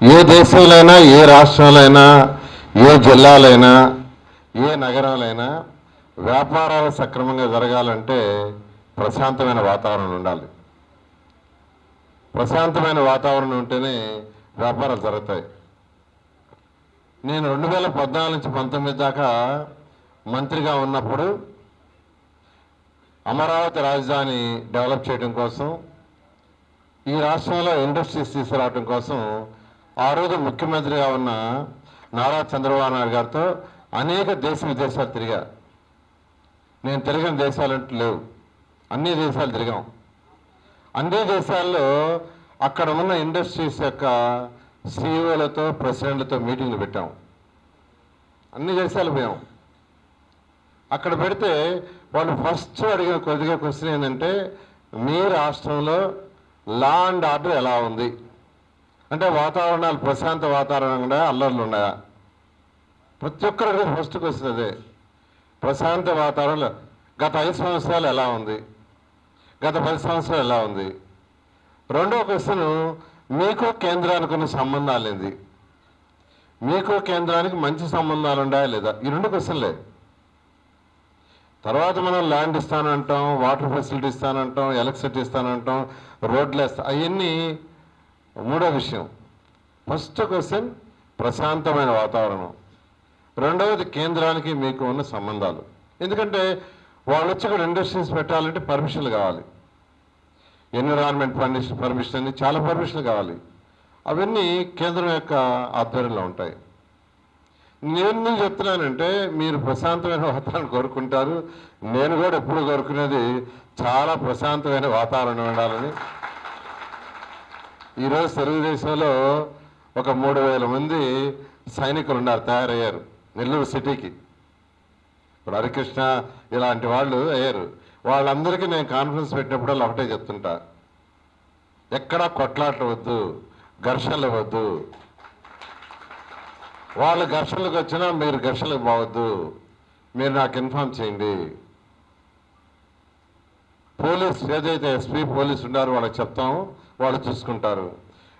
ఏ దేశంలోనైనా ఏ రాష్ట్రాలైనా ఏ జిల్లాలైనా ఏ నగరాలైనా వ్యాపారాలు సక్రమంగా జరగాలంటే ప్రశాంతమైన వాతావరణం ఉండాలి. ప్రశాంతమైన వాతావరణం ఉంటేనే వ్యాపారాలు జరుగుతాయి. నేను రెండు వేల పద్నాలుగు నుంచి పంతొమ్మిది దాకా మంత్రిగా ఉన్నప్పుడు అమరావతి రాజధాని డెవలప్ చేయడం కోసం ఈ రాష్ట్రంలో ఇండస్ట్రీస్ తీసుకురావడం కోసం ఆ రోజు ముఖ్యమంత్రిగా ఉన్న నారా చంద్రబాబు నాయుడు గారితో అనేక దేశ విదేశాలు తిరిగా నేను తిరిగిన దేశాలంటూ లేవు. అన్ని దేశాలు తిరిగాం. అన్ని దేశాల్లో అక్కడ ఉన్న ఇండస్ట్రీస్ యొక్క సీఈఓలతో ప్రెసిడెంట్లతో మీటింగ్లు పెట్టాం. అన్ని దేశాలు పోయాం. అక్కడ పెడితే వాళ్ళు ఫస్ట్ అడిగిన కొద్దిగా క్వశ్చన్ ఏంటంటే మీ రాష్ట్రంలో లా అండ్ ఆర్డర్ ఎలా ఉంది? అంటే వాతావరణాలు ప్రశాంత వాతావరణం కూడా అల్లర్లు ఉన్నాయా? ప్రతి ఒక్కరికి ఫస్ట్ క్వశ్చన్ అదే. ప్రశాంత వాతావరణంలో గత ఐదు సంవత్సరాలు ఎలా ఉంది? గత పది సంవత్సరాలు ఎలా ఉంది? రెండో క్వశ్చన్ మీకు కేంద్రానికి ఉన్న సంబంధాలు ఏంది? మీకు కేంద్రానికి మంచి సంబంధాలు ఉన్నాయా లేదా? ఈ రెండు క్వశ్చన్లే తర్వాత మనం ల్యాండ్ ఇస్తానంటాం వాటర్ ఫెసిలిటీ ఇస్తానంటాం ఎలక్ట్రిసిటీ ఇస్తానంటాం రోడ్లు వేస్తా అవన్నీ మూడో విషయం. ఫస్ట్ క్వశ్చన్ ప్రశాంతమైన వాతావరణం. రెండవది కేంద్రానికి మీకు ఉన్న సంబంధాలు. ఎందుకంటే వాళ్ళు వచ్చి ఇక్కడ ఇండస్ట్రీస్ పెట్టాలంటే పర్మిషన్లు కావాలి. ఎన్విరాన్మెంట్ పర్మిషన్ పర్మిషన్ అని చాలా పర్మిషన్లు కావాలి. అవన్నీ కేంద్రం యొక్క ఆధ్వర్యంలో ఉంటాయి. నేను ఎందుకు చెప్తున్నానంటే మీరు ప్రశాంతమైన వాతావరణం కోరుకుంటారు. నేను కూడా ఎప్పుడు కోరుకునేది చాలా ప్రశాంతమైన వాతావరణం ఉండాలని ఈరోజు తెలుగుదేశంలో ఒక మూడు వేల మంది సైనికులు ఉన్నారు తయారయ్యారు నెల్లూరు సిటీకి. ఇప్పుడు హరికృష్ణ ఇలాంటి వాళ్ళు అయ్యారు. వాళ్ళందరికీ నేను కాన్ఫరెన్స్ పెట్టినప్పుడు ఒకటే చెప్తుంటా. ఎక్కడా కొట్లాటలు వద్దు ఘర్షణలు వద్దు. వాళ్ళు ఘర్షణలకు వచ్చినా మీరు ఘర్షణలకు పోవద్దు. మీరు నాకు ఇన్ఫామ్ చేయండి. పోలీస్ ఏదైతే ఎస్పీ పోలీస్ ఉన్నారో వాళ్ళకి చెప్తాము వాళ్ళు చూసుకుంటారు.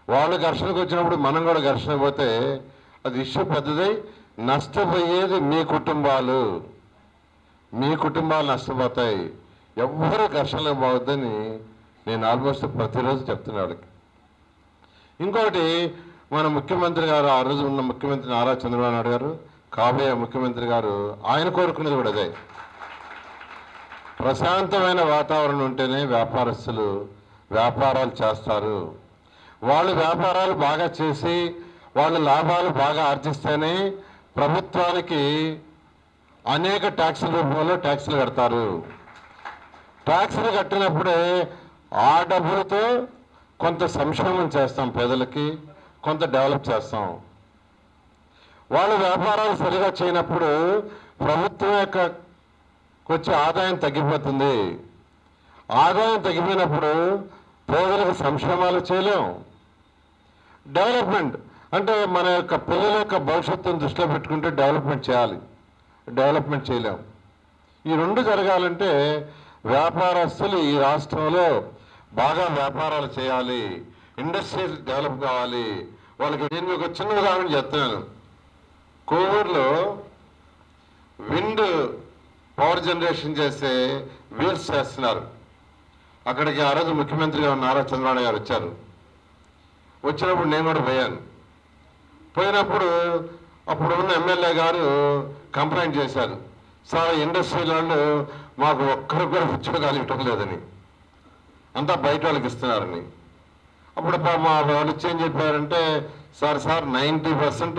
వాళ్ళు ఘర్షణకు వచ్చినప్పుడు మనం కూడా ఘర్షణ పోతే అది ఇష్యూ పెద్దదై నష్టపోయేది మీ కుటుంబాలు. మీ కుటుంబాలు నష్టపోతాయి. ఎవ్వరు ఘర్షణలు పోవద్దని నేను ఆల్మోస్ట్ ప్రతిరోజు చెప్తున్నా వాళ్ళకి. ఇంకొకటి మన ముఖ్యమంత్రి గారు ఆ రోజు ఉన్న ముఖ్యమంత్రి నారా చంద్రబాబు నాయుడు గారు కాబోయే ముఖ్యమంత్రి గారు ఆయన కోరుకునేది కూడా అదే. ప్రశాంతమైన వాతావరణం ఉంటేనే వ్యాపారస్తులు వ్యాపారాలు చేస్తారు. వాళ్ళు వ్యాపారాలు బాగా చేసి వాళ్ళ లాభాలు బాగా ఆర్జిస్తేనే ప్రభుత్వానికి అనేక ట్యాక్సుల రూపంలో ట్యాక్సులు కడతారు. ట్యాక్సులు కట్టినప్పుడే ఆ డబ్బులతో కొంత సంక్షేమం చేస్తాం పేదలకి కొంత డెవలప్ చేస్తాం. వాళ్ళ వ్యాపారాలు సరిగా చేయనప్పుడు ప్రభుత్వం యొక్క వచ్చే ఆదాయం తగ్గిపోతుంది. ఆదాయం తగ్గిపోయినప్పుడు పేదలకు సంక్షేమాలు చేయలేం. డెవలప్మెంట్ అంటే మన యొక్క పిల్లల యొక్క భవిష్యత్తును దృష్టిలో పెట్టుకుంటే డెవలప్మెంట్ చేయాలి. డెవలప్మెంట్ చేయలేం. ఈ రెండు జరగాలంటే వ్యాపారస్తులు ఈ రాష్ట్రంలో బాగా వ్యాపారాలు చేయాలి. ఇండస్ట్రీస్ డెవలప్ కావాలి. వాళ్ళకి నేను మీకు ఒక చిన్న ఉదాహరణ చెప్తున్నాను. కోవూరులో విండ్ పవర్ జనరేషన్ చేసే వీల్స్ చేస్తున్నారు. అక్కడికి ఆ రోజు ముఖ్యమంత్రిగా ఉన్న నారా చంద్రబాబు గారు వచ్చారు. వచ్చినప్పుడు నేను కూడా పోయాను. పోయినప్పుడు అప్పుడు ఉన్న ఎమ్మెల్యే గారు కంప్లైంట్ చేశారు. సార్ ఇండస్ట్రీ వాళ్ళు మాకు ఒక్కరికి కూడా ఉద్యోగాలు ఇవ్వటం లేదని. అంతా బయట వాళ్ళకి ఇస్తున్నారని. అప్పుడు మా వాళ్ళు ఇచ్చేం ఏం చెప్పారంటే sir sir ninety percent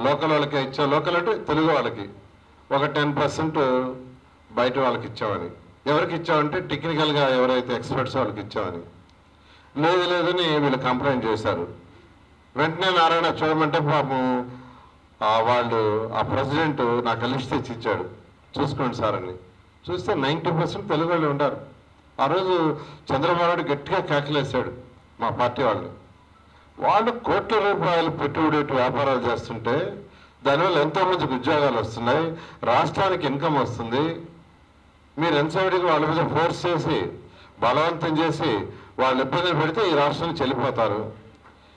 local వాళ్ళకి ఇచ్చా. లోకల్ అంటే తెలుగు వాళ్ళకి. ఒక టెన్ పర్సెంట్ బయట వాళ్ళకి ఇచ్చామని. ఎవరికి ఇచ్చామంటే టెక్నికల్గా ఎవరైతే ఎక్స్పర్ట్స్ వాళ్ళకి ఇచ్చామని లేదు లేదని వీళ్ళు కంప్లైంట్ చేశారు. వెంటనే నారాయణ చూడమంటే పాపం వాళ్ళు ఆ ప్రెసిడెంట్ నాకు లిస్ట్ తెచ్చి ఇచ్చాడు. చూసుకోండి సార్ అని. చూస్తే నైంటీ పర్సెంట్ తెలుగు వాళ్ళు ఉంటారు ఆ రోజు చంద్రబాబు గట్టిగా కేకలేశాడు మా పార్టీ వాళ్ళు వాళ్ళు కోట్ల రూపాయలు పెట్టుబడి వ్యాపారాలు చేస్తుంటే దానివల్ల ఎంతో మంచి ఉద్యోగాలు వస్తున్నాయి రాష్ట్రానికి ఇన్కమ్ వస్తుంది. మీరు ఎంతసేపటికి వాళ్ళ మీద ఫోర్స్ చేసి బలవంతం చేసి వాళ్ళు ఇబ్బందులు పెడితే ఈ రాష్ట్రానికి చెల్లిపోతారు.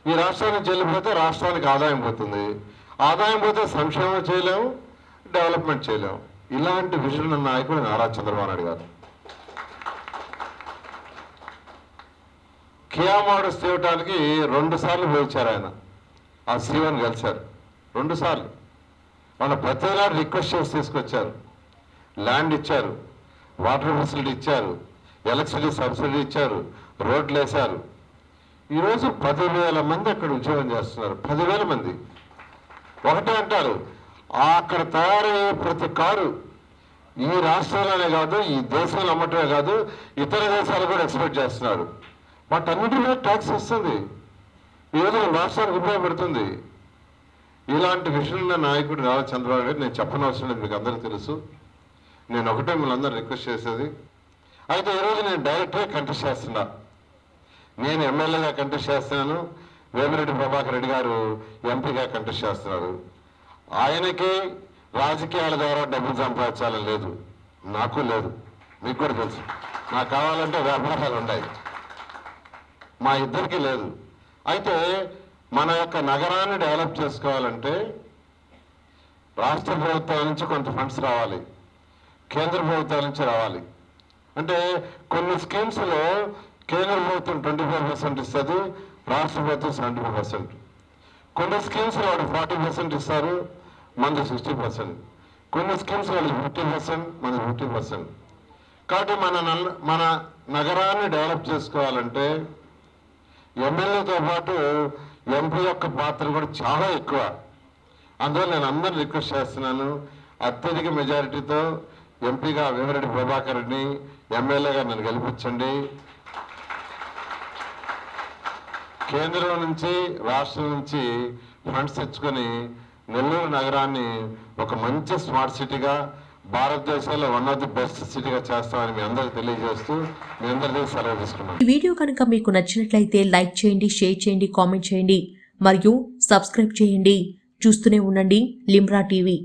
ఈ రాష్ట్రానికి చెల్లిపోతే రాష్ట్రానికి ఆదాయం పోతుంది. ఆదాయం పోతే సంక్షేమం చేయలేము డెవలప్మెంట్ చేయలేము ఇలాంటి విజన్ ఉన్న నాయకుడు నారా చంద్రబాబు నాయుడు గారు. కియా మోడల్స్ తీయటానికి రెండు సార్లు పోయించారు ఆయన. ఆ సీవన్ కలిశారు రెండు సార్లు. వాళ్ళ ప్రతిసారి రిక్వెస్ట్ చేసి తీసుకొచ్చారు. ల్యాండ్ ఇచ్చారు. వాటర్ ఫెసిలిటీ ఇచ్చారు ఎలక్ట్రిసిటీ సబ్సిడీ ఇచ్చారు రోడ్లు వేశారు. ఈరోజు పదివేల మంది అక్కడ ఉద్యోగం చేస్తున్నారు. పదివేల మంది. ఒకటే అంటారు అక్కడ తయారయ్యే ప్రతి కారు ఈ రాష్ట్రంలోనే కాదు ఈ దేశంలో అమ్మటమే కాదు ఇతర దేశాలు కూడా ఎక్స్పెక్ట్ చేస్తున్నారు. వాటన్నిటి మీద ట్యాక్స్ వస్తుంది. ఈరోజు రాష్ట్రానికి ఉపయోగపడుతుంది ఇలాంటి విషయంలో నాయకుడు నారా చంద్రబాబు గారు నేను చెప్పనవసరం లేదు మీకు అందరికీ తెలుసు. నేను ఒకటే మిమ్మల్ని అందరూ రిక్వెస్ట్ చేసేది. అయితే ఈరోజు నేను డైరెక్ట్గా కంటెస్ట్ చేస్తున్నా. నేను ఎమ్మెల్యేగా కంటెస్ట్ చేస్తున్నాను. వేమిరెడ్డి ప్రభాకర్ రెడ్డి గారు ఎంపీగా కంటెస్ట్ చేస్తున్నారు. ఆయనకి రాజకీయాల ద్వారా డబ్బులు సంపాదించాలని లేదు. నాకు లేదు. మీకు కూడా తెలుసు. నాకు కావాలంటే వ్యాపారాలు ఉన్నాయి మా ఇద్దరికి లేదు. అయితే మన యొక్క నగరాన్ని డెవలప్ చేసుకోవాలంటే రాష్ట్ర ప్రభుత్వం నుంచి కొంత ఫండ్స్ రావాలి. కేంద్ర ప్రభుత్వాల నుంచి రావాలి. అంటే కొన్ని స్కీమ్స్లో కేంద్ర ప్రభుత్వం ట్వంటీ ఫైవ్ పర్సెంట్ ఇస్తుంది రాష్ట్ర ప్రభుత్వం సెవెంటీ ఫైవ్ పర్సెంట్. కొన్ని స్కీమ్స్ వాళ్ళు ఫార్టీ పర్సెంట్ ఇస్తారు మనది సిక్స్టీ పర్సెంట్. కొన్ని స్కీమ్స్ వాళ్ళు ఫిఫ్టీ పర్సెంట్ మనది ఫిఫ్టీ పర్సెంట్. కాబట్టి మన నల్ల మన నగరాన్ని డెవలప్ చేసుకోవాలంటే ఎమ్మెల్యేతో పాటు ఎంపీ యొక్క పాత్ర కూడా చాలా ఎక్కువ. అందువల్ల నేను అందరిని రిక్వెస్ట్ చేస్తున్నాను అత్యధిక మెజారిటీతో ఎంపీగా వేమిరెడ్డి ప్రభాకర్ రెడ్డిని ఎమ్మెల్యేగా నన్ను గెలిపించండి. కేంద్రం నుంచి రాష్ట్రం నుంచి ఫండ్స్ తెచ్చుకొని నెల్లూరు నగరాన్ని ఒక మంచి స్మార్ట్ సిటీగా భారతదేశంలో వన్ ఆఫ్ ది బెస్ట్ సిటీగా చేస్తామని మీ అందరికి తెలియజేస్తూ మీ అందరికీ సెలవు తీసుకున్నాను ఈ వీడియో కనుక మీకు నచ్చినట్లయితే లైక్ చేయండి షేర్ చేయండి కామెంట్ చేయండి మరియు సబ్స్క్రైబ్ చేయండి. చూస్తూనే ఉండండి లిమ్రా టీవీ.